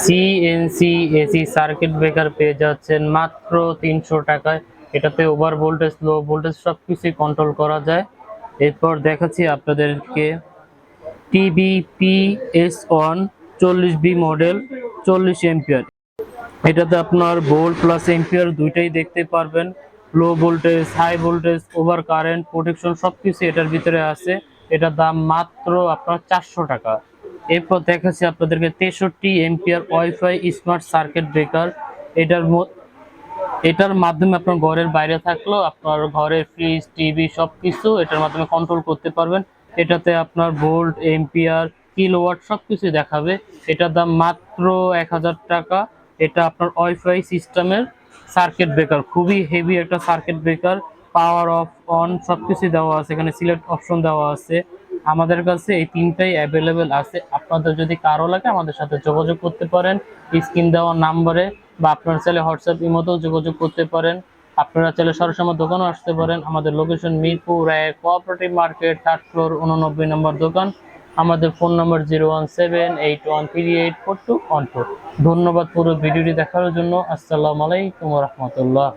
CNC AC circuit breaker পেয়ে যাচ্ছেন মাত্র তিনশো টাকায়। এটাতে ওভার ভোল্টেজ লো ভোল্টেজ সব কিছুই কন্ট্রোল করা যায়। এরপর দেখাচ্ছি আপনাদেরকে T B P S one চল্লিশ বি মডেল চল্লিশ এম্পিয়ার এটাতে আপনার ভোল্ট প্লাস এম্পিয়ার দুইটাই দেখতে পারবেন। Low voltage high voltage over current protection সব কিছু এটার ভিতরে আছে। এটার দাম মাত্র আপনার চারশো টাকা। এরপর দেখাচ্ছি আপনাদেরকে তেষট্টি ampere WiFi smart circuit breaker. এটার এটার মাধ্যমে আপনার ঘরের বাইরে থাকলেও আপনার ঘরের ফ্রিজ টিভি সব কিছু এটার মাধ্যমে কন্ট্রোল করতে পারবেন। এটাতে আপনার ভোল্ট এম্পিয়ার কিলোওয়াট সব কিছু দেখাবে। এটার দাম মাত্র এক হাজার টাকা। এটা আপনার ওয়াইফাই সিস্টেমের সার্কিট ব্রেকার খুবই হেভি একটা circuit breaker power off on সব কিছু দেওয়া আছে, এখানে সিলেক্ট অপশন দেওয়া আছে। আমাদের কাছে এই তিনটাই অ্যাভেলেবেল আছে। আপনাদের যদি কারও লাগে, আমাদের সাথে যোগাযোগ করতে পারেন। স্ক্রিন দেওয়া নাম্বারে বা আপনার চাইলে হোয়াটসঅ্যাপ ইমোতেও যোগাযোগ করতে পারেন। আপনারা চাইলে সরাসরি দোকানও আসতে পারেন। আমাদের লোকেশন মিরপুর এক কোঅপারেটিভ মার্কেট থার্ড ফ্লোর উননব্বই নম্বর দোকান। আমাদের phone number zero one seven eight one three eight four two one four ধন্যবাদ পুরো ভিডিওটি দেখার জন্য। আসসালামু আলাইকুম রহমতুল্লাহ।